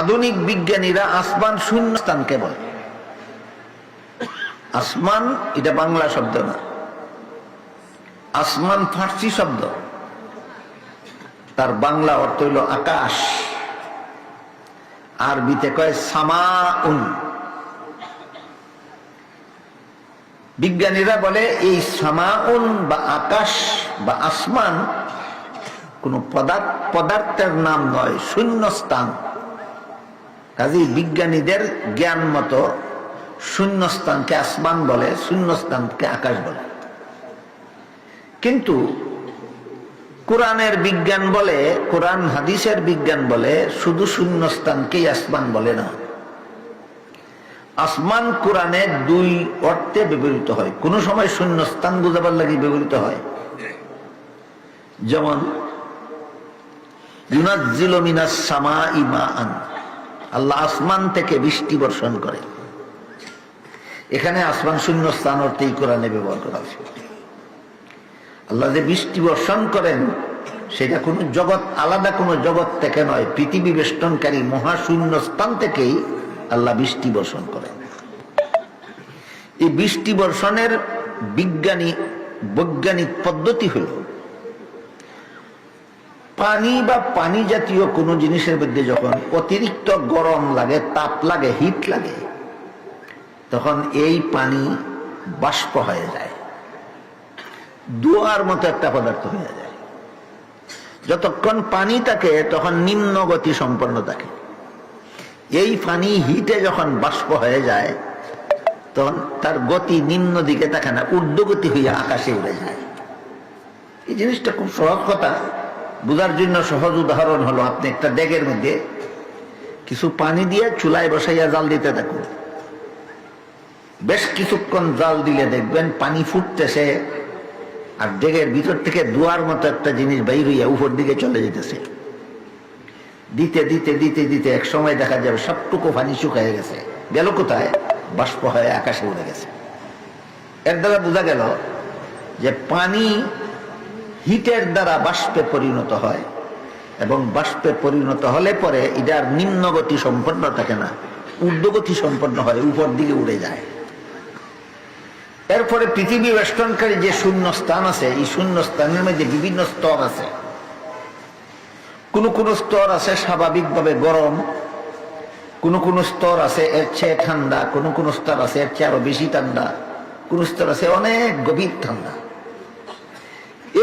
আধুনিক বিজ্ঞানীরা আসমান শূন্য স্থানকে বলে। আসমান এটা বাংলা শব্দ না। আসমান ফার্সি শব্দ। তার বাংলা অর্থ হইল আকাশ। আরবিতে কয় সামাউন। বিজ্ঞানীরা বলে এই সামাউন বা আকাশ বা আসমান কোন পদার্থ পদার্থের নাম নয় শূন্য স্থান কাজেই বিজ্ঞানীদের জ্ঞান মতো শূন্য স্থানকে আসমান বলে শূন্য স্থানকে আকাশ বলে। কিন্তু কোরআনের বিজ্ঞান বলে, কোরআন হাদিসের বিজ্ঞান বলে, শুধু শূন্য স্থানকেই আসমান বলে না। আসমান কোরআনে দুই অর্থে ব্যবহৃত হয়। কোন সময় শূন্য স্থান বোঝাবার লাগে ব্যবহৃত হয়। যেমন সামা ইমা আন আল্লাহ আসমান থেকে বৃষ্টি বর্ষণ করে। এখানে আসমান শূন্য স্থান অর্থেই কোরআনে ব্যবহার করা হয়েছে। আল্লাহ যে বৃষ্টি বর্ষণ করেন, সেটা কোনো জগৎ, আলাদা কোনো জগৎ থেকে নয়, পৃথিবী বেষ্টনকারী মহাশূন্য স্থান থেকেই আল্লাহ বৃষ্টি বর্ষণ করেন। এই বৃষ্টি বর্ষণের বিজ্ঞানী, বৈজ্ঞানিক পদ্ধতি হল পানি বা পানি জাতীয় কোনো জিনিসের মধ্যে যখন অতিরিক্ত গরম লাগে, তাপ লাগে হিট লাগে, তখন এই পানি বাষ্প হয়ে যায়। দুয়ার মতো একটা পদার্থ হয়ে যায়। যতক্ষণ পানি থাকে, তখন নিম্ন গতি সম্পন্ন থাকে। এই পানি হিটে যখন বাষ্প হয়ে যায়, তখন তার গতি নিম্ন দিকে থাকে না, ঊর্ধ্বগতি হইয়া আকাশে উড়ে যায়। এই জিনিসটা খুব সহজ কথা। বোঝার জন্য সহজ উদাহরণ হলো, আপনি একটা ডেগের মধ্যে কিছু পানি দিয়ে চুলায় বসাইয়া জাল দিতে দেখুন বেশ কিছুক্ষণ জাল দিলে দেখবেন পানি ফুটতেছে আর ডেগের ভিতর থেকে দুয়ার মতো একটা জিনিস বাইর হইয়া উপর দিকে চলে যেতেছে। দিতে দিতে দিতে দিতে এক সময় দেখা যাবে সবটুকু পানি শুকায় গেছে। গেল কোথায়? বাষ্প হয়ে আকাশে উড়ে গেছে। এর দ্বারা বোঝা গেল যে পানি হিটের দ্বারা বাষ্পে পরিণত হয়। এবং বাষ্পে পরিণত হলে পরে এটার নিম্নগতি সম্পন্ন থাকে না। ঊর্ধ্বগতি সম্পন্ন হয়, উপর দিকে উড়ে যায়। এরপরে পৃথিবী বেষ্টনকারী যে শূন্য স্থান আছে, এই শূন্য স্থানের মধ্যে বিভিন্ন স্তর আছে। কোন কোন স্তর আছে স্বাভাবিকভাবে গরম, কোন কোন স্তর আছে এর চেয়ে ঠান্ডা, কোন কোন স্তর আছে এর চেয়ে আরও বেশি ঠান্ডা, কোন স্তর আছে অনেক গভীর ঠান্ডা।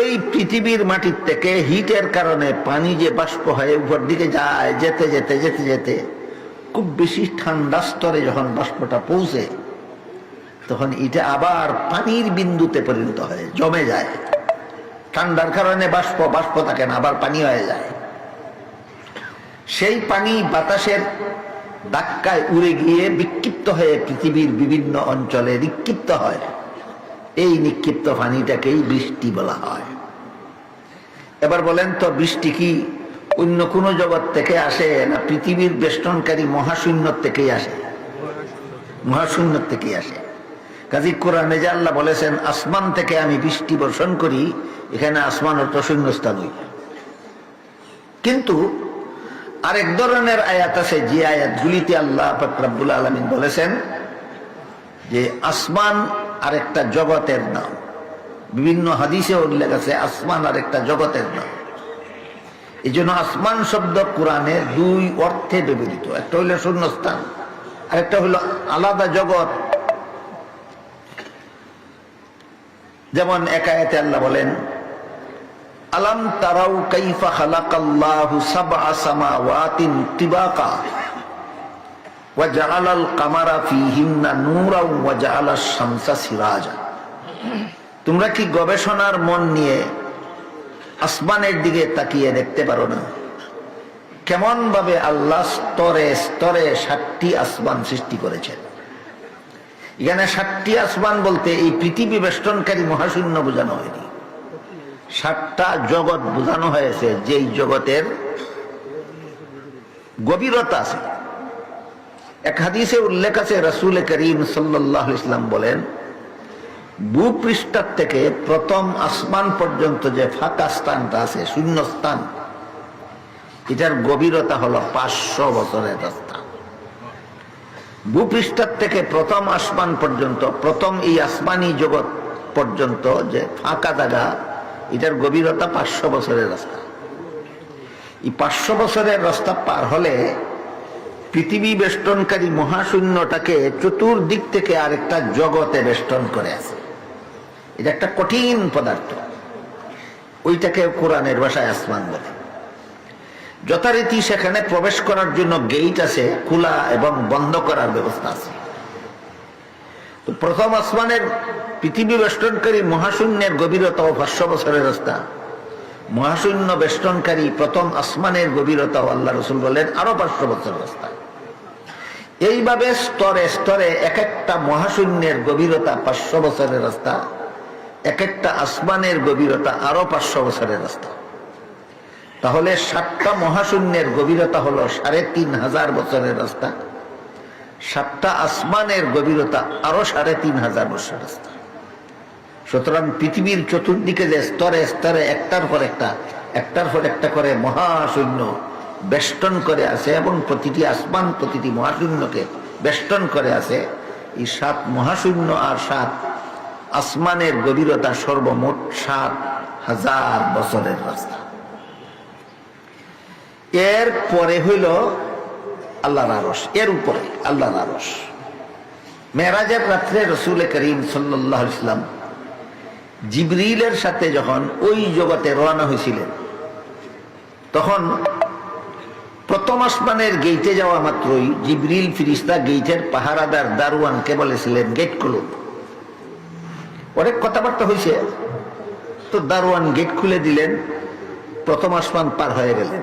এই পৃথিবীর মাটির থেকে হিটের কারণে পানি যে বাষ্প হয়ে উপর দিকে যায়, যেতে যেতে যেতে যেতে, খুব বেশি ঠান্ডা স্তরে যখন বাষ্পটা পৌঁছে, তখন এটা আবার পানির বিন্দুতে পরিণত হয়, জমে যায়। ঠান্ডার কারণে বাষ্প বাষ্প থাকে না, আবার পানি হয়ে যায়। সেই পানি বাতাসের ধাক্কায় উড়ে গিয়ে বিক্ষিপ্ত হয়ে পৃথিবীর বিভিন্ন অঞ্চলে নিক্ষিপ্ত হয়। এই নিক্ষিপ্ত পানিটাকেই বৃষ্টি বলা হয়। এবার বলেন, তো বৃষ্টি কি অন্য কোনো জগৎ থেকে আসে না পৃথিবীর বেষ্টনকারী মহাশূন্য থেকেই আসে? মহাশূন্য থেকেই আসে। কাজী কোরআনে যে আল্লাহ বলেছেন, আসমান থেকে আমি বৃষ্টি বর্ষণ করি, এখানে আসমান অর্থ শূন্যস্থান হই কিন্তু আরেক ধরনের আয়াত আছে, যে আয়াতগুলিতে আল্লাহ ফকরাবুল আলমিন বলেছেন যে, আসমান আরেকটা জগতের নাম। বিভিন্ন হাদিসে উল্লেখ আছে, আসমান আরেকটা জগতের নাম। এই জন্য আসমান শব্দ কোরআনে দুই অর্থে ব্যবহৃত। একটা হইল শূন্যস্থান, আরেকটা হইল আলাদা জগৎ। যেমন একায়েতে আল্লাহ বলেন, আলাম তারাউ কাইফা খালাকাল্লাহু সাবআ সামাওয়াতিন তিবাকা? তোমরা কি গবেষণার মন নিয়ে আসমানের দিকে তাকিয়ে দেখতে পারো না? কেমন ভাবে আল্লাহ স্তরে স্তরে সাতটি আসমান সৃষ্টি করেছেন। এখানে সাতটি আসমান বলতে এই পৃথিবী বেষ্টনকারী মহাশূন্য বোঝানো হয়নি। সাতটা জগৎ বোঝানো হয়েছে, যেই জগতের গভীরতা আছে। এক হাদিসে উল্লেখ আছে, রসুল করিম সাল্লাহ ইসলাম বলেন ভূপৃষ্ঠার থেকে প্রথম আসমান পর্যন্ত যে ফাঁকা স্থানটা আছে শূন্য স্থান এটার গভীরতা হলো পাঁচশো বছরের রাস্তা। ভূপৃষ্ঠের থেকে প্রথম আসমান পর্যন্ত, প্রথম এই আসমানি জগৎ পর্যন্ত যে ফাঁকা জায়গা, এটার গভীরতা পাঁচশো বছরের রাস্তা। এই পাঁচশো বছরের রাস্তা পার হলে পৃথিবী বেষ্টনকারী মহাশূন্যটাকে চতুর্দিক থেকে আরেকটা জগতে বেষ্টন করে আছে। এটা একটা কঠিন পদার্থ। ওইটাকে কোরআনের ভাষায় আসমান বলে। যথারীতি সেখানে প্রবেশ করার জন্য গেট আছে, খোলা এবং বন্ধ করার ব্যবস্থা আছে। তো প্রথম আসমানের পৃথিবী বেষ্টনকারী মহাশূন্যের গভীরতা ও পাঁচশো বছরের রাস্তা। মহাশূন্য বেষ্টনকারী প্রথম আসমানের গভীরতা আল্লাহ রসুল বলেন আরও পাঁচশো বছর রাস্তা। এইভাবে স্তরে স্তরে এক একটা মহাশূন্যের গভীরতা পাঁচশো বছরের রাস্তা এক একটা আসমানের গভীরতা আরও পাঁচশো বছরের রাস্তা। তাহলে সাতটা মহাশূন্যের গভীরতা হলো সাড়ে তিন হাজার বছরের রাস্তা। সাতটা আসমানের গভীরতা আরও সাড়ে তিন হাজার বছর রাস্তা। সুতরাং পৃথিবীর চতুর্দিকে যে স্তরে স্তরে একটার পর একটা, একটার পর একটা করে মহাশূন্য বেষ্টন করে আছে, এবং প্রতিটি আসমান, প্রতিটি মহাশূন্যকে বেষ্টন করে আছে। এই সাত মহাশূন্য আর সাত আসমানের গভীরতা সর্বমোট সাত হাজার বছরের রাস্তা। এর পরে হইল আল্লাহর আরস এর উপরে আল্লাহর আরস মেরাজের রাত্রে রসুল করিম সাল্লাহ ইসলাম জিবরিলের সাথে যখন ওই জগতে রওনা হয়েছিলেন, তখন প্রথম আসমানের গেইটে যাওয়া মাত্রই জিবরিল ফিরিস্তা গেইটের পাহারাদার দারোয়ানকে বলেছিলেন গেট খুলুন অনেক কথাবার্তা হয়েছে। তো দারোয়ান গেট খুলে দিলেন, প্রথম আসমান পার হয়ে গেলেন।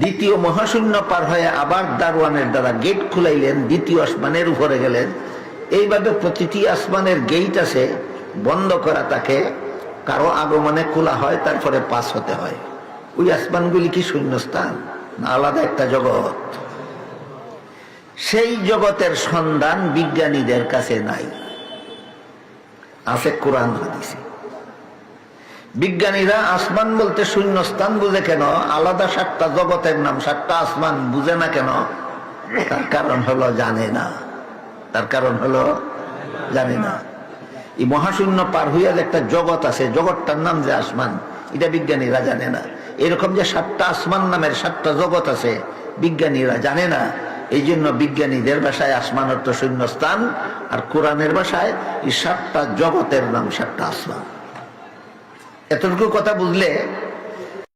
দ্বিতীয় মহাশূন্য পার হয়ে আবার দারোয়ানের দ্বারা গেট খুলাইলেন, দ্বিতীয় আসমানের উপরে গেলেন। এইভাবে প্রতিটি আসমানের গেট আছে, বন্ধ করা তাকে কারও আগমনে খোলা হয়, তারপরে পাস হতে হয়। ওই আসমানগুলি কি শূন্যস্থান? আলাদা একটা জগৎ। সেই জগতের সন্ধান বিজ্ঞানীদের কাছে নাই। আছে কোরআন হাদিসে। বিজ্ঞানীরা আসমান বলতে শূন্য স্থান বুঝে কেন? আলাদা সাতটা জগতের নাম, সাতটা আসমান বুঝে না কেন? তার কারণ হলো জানে না। তার কারণ হলো জানে না। এই মহাশূন্য পার হইয়া একটা জগৎ আছে, জগৎটার নাম যে আসমান, এটা বিজ্ঞানীরা জানে না। এরকম যে সাতটা আসমান নামের সাতটা জগৎ আছে, বিজ্ঞানীরা জানে না। এই জন্য বিজ্ঞানীদের ভাষায় আসমান অর্থ শূন্য স্থান আর কোরআনের ভাষায় এই সাতটা জগতের নাম সাতটা আসমান। এতটুকু কথা বুঝলে